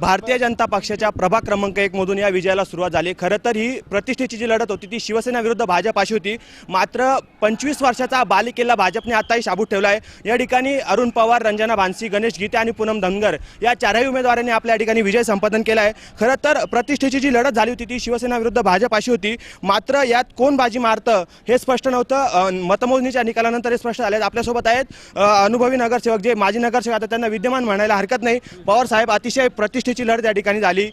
भारतीय जनता पक्षाच्या प्रभाग क्रमांक एक मधून या विजयाला सुरुवात झाली. खरं तर ही प्रतिष्ठेची जी लढत होती ती शिवसेना विरुद्ध भाजप अशी होती. मात्र पंचवीस वर्षाचा बालिकेला भाजपने आताही शाबूत ठेवला आहे. या ठिकाणी अरुण पवार रंजना भानसी गणेश गीते आणि पूनम धनगर या चारही उमेदवारांनी आपल्या ठिकाणी विजय संपादन केला आहे. खरं तर प्रतिष्ठेची जी लढत झाली होती ती शिवसेना विरुद्ध भाजप अशी होती. मात्र यात कोण बाजी मारतं हे स्पष्ट नव्हतं. मतमोजणीच्या निकालानंतर हे स्पष्ट झाले आपल्यासोबत आहेत अनुभवी नगरसेवक जे माजी नगरसेवक आता त्यांना विद्यमान म्हणायला हरकत नाही. पवार साहेब अतिशय प्रतिष्ठेची लढत या ठिकाणी झाली.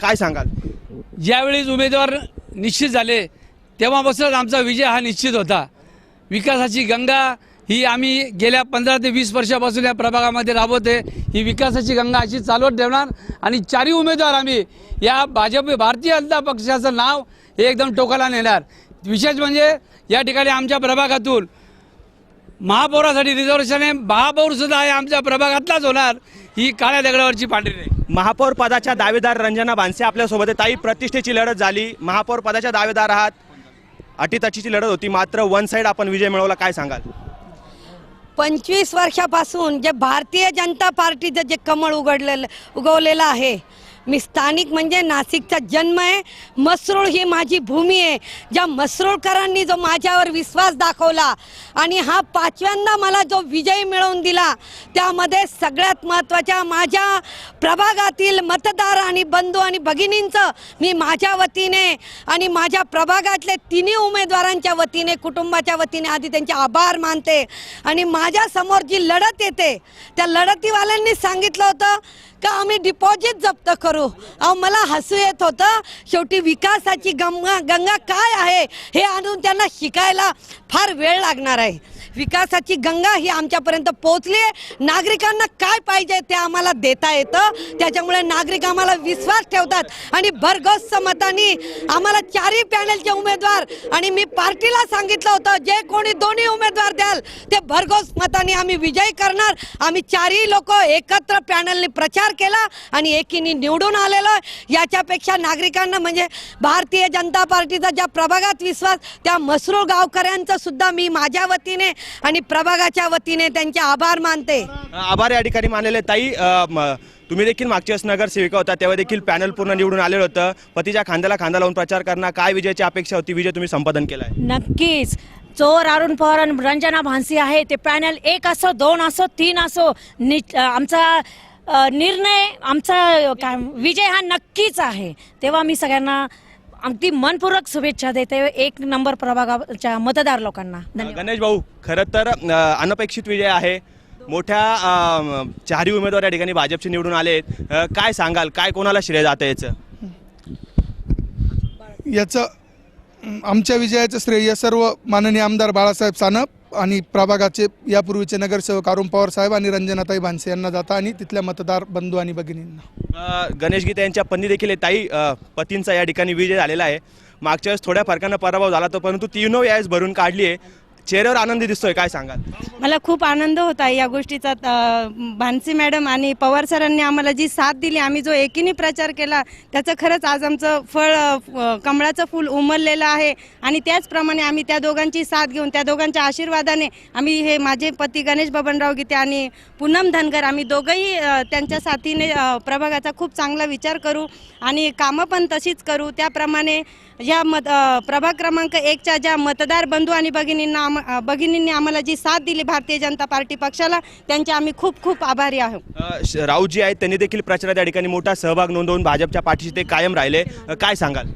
काय सांगाल? ज्यावेळेस उमेदवार निश्चित झाले तेव्हापासूनच आमचा विजय हा निश्चित होता. विकासाची गंगा ही आम्ही गेल्या पंधरा ते वीस वर्षापासून या प्रभागामध्ये राबवते ही विकासाची गंगा अशी चालवत ठेवणार आणि चारही उमेदवार आम्ही या भाजप भारतीय जनता पक्षाचं नाव हे एकदम टोकाला नेणार. विशेष म्हणजे या ठिकाणी आमच्या प्रभागातून महापौरासाठी रिझर्वेशन आहे. महापौरसुद्धा आहे आमच्या प्रभागातलाच होणार. ही काळ्या दगडावरची पांढरी नाही महापौर पदाच्या दावेदार रंजना भानसे आपल्यासोबत आहे ताई प्रतिष्ठेची लढत झाली. महापौर पदाच्या दावेदार आहात. अटीतटीची लढत होती. मात्र वन साईड आपण विजय मिळवला. काय सांगाल? पंचवीस वर्षापासून जे भारतीय जनता पार्टीचं जे कमळ उघडलेलं उगवलेलं आहे मी स्थानिक म्हणजे नाशिकचा जन्म आहे. मसरूळ ही माझी भूमी आहे. ज्या मसरूळकरांनी जो माझ्यावर विश्वास दाखवला आणि हा पाचव्यांदा मला जो विजय मिळवून दिला त्यामध्ये सगळ्यात महत्त्वाच्या माझ्या प्रभागातील मतदार आणि बंधू आणि भगिनींचं मी माझ्या वतीने आणि माझ्या प्रभागातले तिन्ही उमेदवारांच्या वतीने कुटुंबाच्या वतीने आधी त्यांचे आभार मानते आणि माझ्यासमोर जी लढत येते त्या लढतीवाल्यांनी सांगितलं होतं का आम्ही डिपॉझिट जप्त करू? करू. अहो मला हसू येत होतं. शेवटी विकासाची गंगा गंगा काय आहे? हे आणून त्यांना शिकायला फार वेळ लागणार आहे. विकासाची गंगा ही आमच्यापर्यंत पोहोचली आहे. नागरिकांना काय पाहिजे ते आम्हाला देता येतं. त्याच्यामुळे नागरिक आम्हाला विश्वास ठेवतात. आणि भरघोस मतांनी आम्हाला चारही पॅनलचे उमेदवार आणि मी पार्टीला सांगितलं होतं जे कोणी दोन्ही उमेदवार द्याल ते भरघोस मतांनी आम्ही विजयी करणार. आम्ही चारही लोक एकत्र पॅनलने प्रचार केला आणि एकीने निवडून आलेलो. आहे. याच्यापेक्षा नागरिकांना म्हणजे भारतीय जनता पार्टीचा ज्या प्रभागात विश्वास त्या मसरूळ गावकऱ्यांचा सुद्धा मी माझ्या वतीने आणि प्रभागाच्या वतीने त्यांचे आभार मानते. आभार या ठिकाणी मानलेले ताई तुम्ही देखील मागच्या वेळेस नगरसेविका होता तेव्हा देखील पॅनल पूर्ण निवडून आलेलं होतं. पतीच्या खांद्याला खांदा लावून प्रचार करणं काय विजयाची अपेक्षा होती? विजय तुम्ही संपादन केलाय नक्कीच. चोर अरुण पवार आणि रंजना भानसी आहे. ते पॅनल एक असो दोन असो तीन असो नि आमचा निर्णय आमचा काय विजय हा नक्कीच आहे. तेव्हा मी सगळ्यांना अगदी मनपूर्वक शुभेच्छा देते एक नंबर प्रभागाच्या मतदार लोकांना. धन्यवाद. गणेश भाऊ खरं तर अ, अनपेक्षित विजय आहे. मोठ्या अ, चारही उमेदवार या ठिकाणी भाजपचे निवडून आले काय सांगाल? काय कोणाला श्रेय जातं याचं? याचं आमच्या विजयाचं श्रेय सर्व माननीय आमदार बाळासाहेब सानप आणि प्रभागाचे यापूर्वीचे नगरसेवक अरुण पवार साहेब आणि रंजनाताई भानसे यांना जाता आणि तिथल्या मतदार बंधू आणि भगिनींना. गणेश गीते यांच्या पत्नी देखील ताई पतींचा या ठिकाणी विजय झालेला आहे. मागच्या वेळेस थोड्या फरकानं पराभव झाला तो परंतु तीनो यावेळेस भरून काढली आहे. चेहऱ्यावर आनंदी दिसतोय काय सांगाल? मला खूप आनंद होता या गोष्टीचा. अ, भानसी मॅडम आणि पवार सरांनी आम्हाला जी साथ दिली आम्ही जो एकीने प्रचार केला त्याचं खरंच आज आमचं फळ फ- कमळाचं फूल उमललेलं आहे आणि त्याचप्रमाणे आम्ही त्या दोघांची साथ घेऊन त्या दोघांच्या आशीर्वादाने आम्ही हे माझे पती गणेश बबनराव गीते आणि पूनम धनगर आम्ही दोघंही त्यांच्या साथीने प्रभागाचा खूप चांगला विचार करू आणि कामं पण तशीच करू. त्याप्रमाणे या मत अ, प्रभाग क्रमांक एकच्या ज्या मतदार बंधू आणि भगिनींना आम- भगिनींनी आम्हाला जी साथ दिली भारतीय जनता पार्टी पक्षाला त्यांचे आम्ही खूप खूप आभारी आहोत. राऊतजी आहेत त्यांनी देखील प्रचारात या ठिकाणी मोठा सहभाग नोंदवून भाजपच्या पाठीशी ते कायम राहिले. काय सांगाल?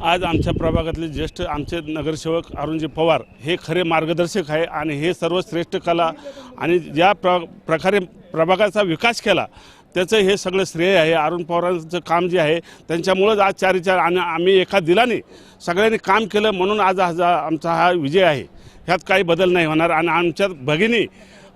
आज आमच्या प्रभागातले ज्येष्ठ आमचे नगरसेवक अरुणजी पवार हे खरे मार्गदर्शक आहे आणि हे सर्व श्रेष्ठ कला आणि ज्या प्र प्रकारे प्रभागाचा विकास केला त्याचं हे सगळं श्रेय आहे. अरुण पवारांचं काम जे आहे त्यांच्यामुळंच आज चारी चार आणि आम्ही एका दिलाने सगळ्यांनी काम केलं म्हणून आज हा आमचा हा विजय आहे. ह्यात काही बदल नाही होणार. आणि आमच्या भगिनी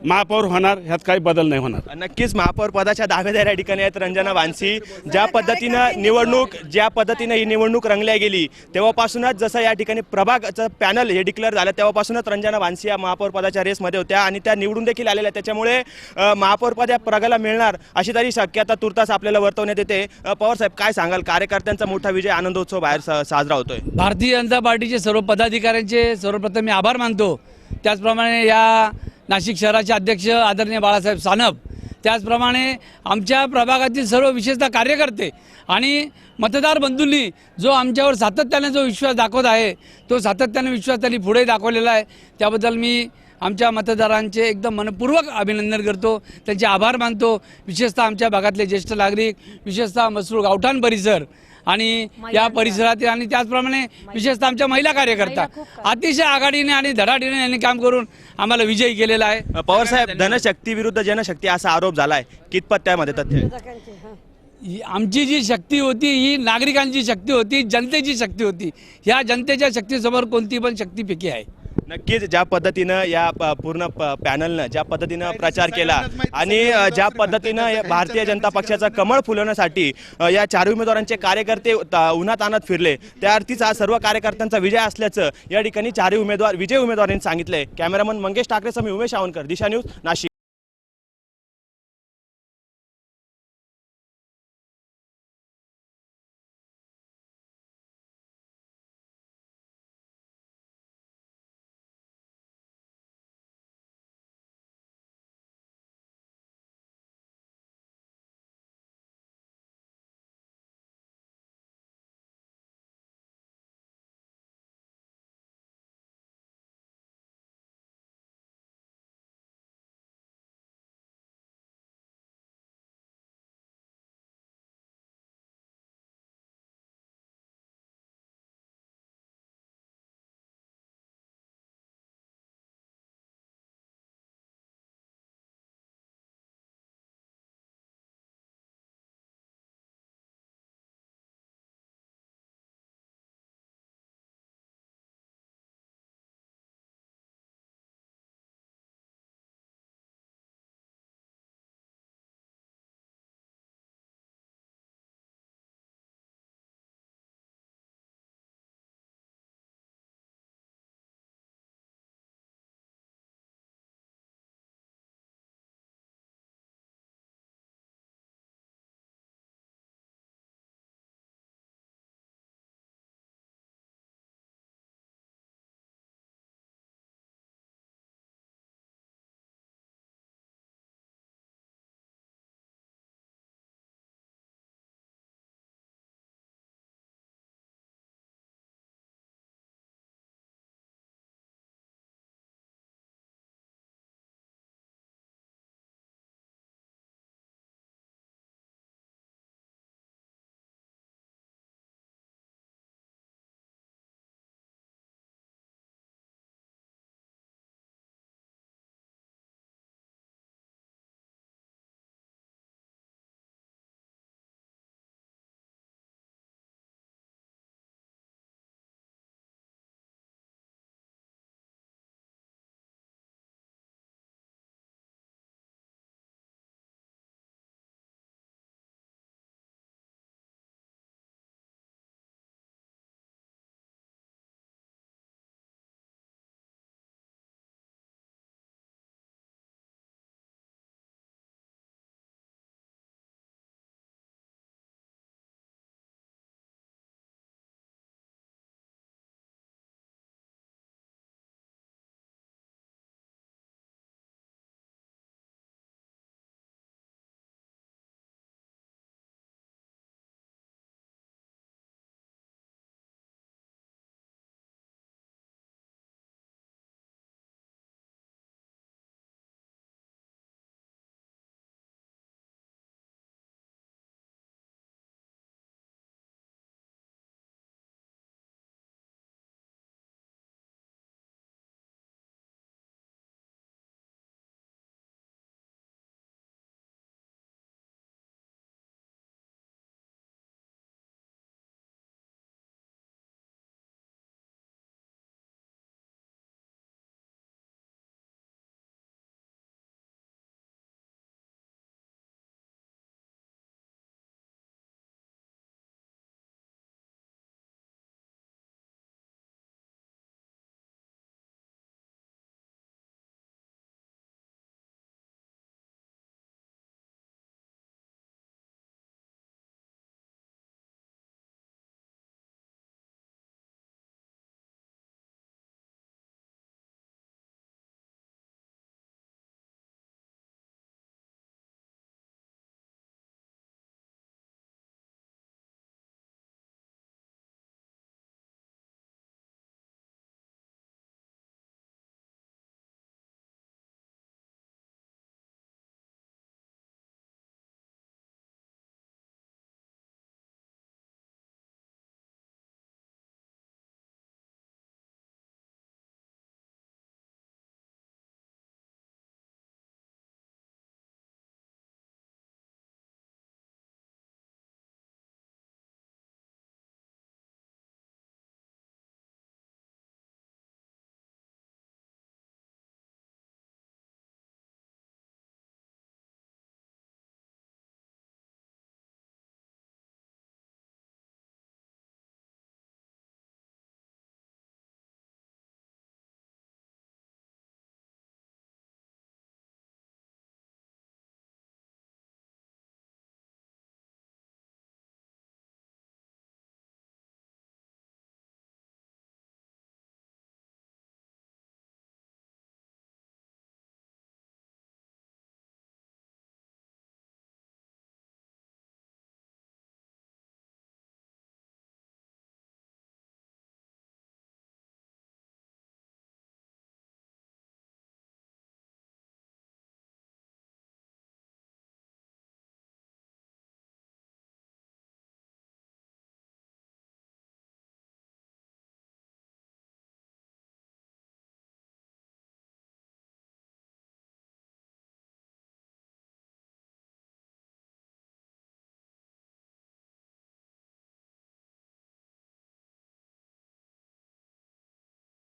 महापौर होणार ह्यात काही बदल नाही होणार. नक्कीच महापौर पदाच्या दावेदार या ठिकाणी आहेत रंजना वानसी. ज्या पद्धतीनं निवडणूक ज्या पद्धतीनं ही निवडणूक रंगल्या गेली तेव्हापासूनच जसं या ठिकाणी प्रभागचं पॅनल हे डिक्लेअर झालं तेव्हापासूनच रंजना वानसी या महापौर पदाच्या रेसमध्ये होत्या आणि त्या निवडून देखील आलेल्या आहेत. त्याच्यामुळे अ, महापौर पद या प्रगाला मिळणार अशी तरी शक्यता तुर्तास आपल्याला वर्तवण्यात येते. पवार साहेब काय सांगाल? कार्यकर्त्यांचा मोठा विजय आनंदोत्सव बाहेर सा- साजरा होतोय. भारतीय जनता पार्टीचे सर्व पदाधिकाऱ्यांचे सर्वप्रथम मी आभार मानतो. त्याचप्रमाणे या नाशिक शहराचे अध्यक्ष आदरणीय बाळासाहेब सानप. त्याचप्रमाणे आमच्या प्रभागातील सर्व विशेषतः कार्यकर्ते आणि मतदार बंधूंनी जो आमच्यावर सातत्याने जो विश्वास दाखवत आहे तो सातत्याने विश्वास त्यांनी पुढे दाखवलेला आहे. त्याबद्दल मी आमच्या मतदारांचे एकदम मनपूर्वक अभिनंदन करतो. त्यांचे आभार मानतो. विशेषतः आमच्या भागातले ज्येष्ठ नागरिक विशेषतः मसरूळ गावठाण परिसर आणि या परिसरातील आणि त्याचप्रमाणे विशेषतः आमच्या महिला कार्यकर्ता अतिशय आघाडीने आणि धडाडीने यांनी काम करून आम्हाला विजयी केलेला आहे. पवार साहेब धनशक्ती विरुद्ध जनशक्ती असा आरोप झालाय. कितपत त्यामध्ये तथ्य आहे? ही आमची जी शक्ती होती ही नागरिकांची शक्ती होती जनतेची शक्ती होती. ह्या जनतेच्या शक्तीसमोर कोणती पण शक्ती फिकी आहे. नक्कीच ज्या पद्धतीनं या पूर्ण पॅनलनं ज्या पद्धतीनं प्रचार केला आणि ज्या पद्धतीनं या भारतीय जनता पक्षाचं कमळ फुलवण्यासाठी या चार उमेदवारांचे कार्यकर्ते उन्हात आणत फिरले. त्या अर्थीच आज सर्व कार्यकर्त्यांचा विजय असल्याचं या ठिकाणी चारही उमेदवार विजय उमेदवारांनी सांगितलंय. कॅमेरामन मंगेश ठाकरे समी उमेश आवनकर दिशा न्यूज नाशिक.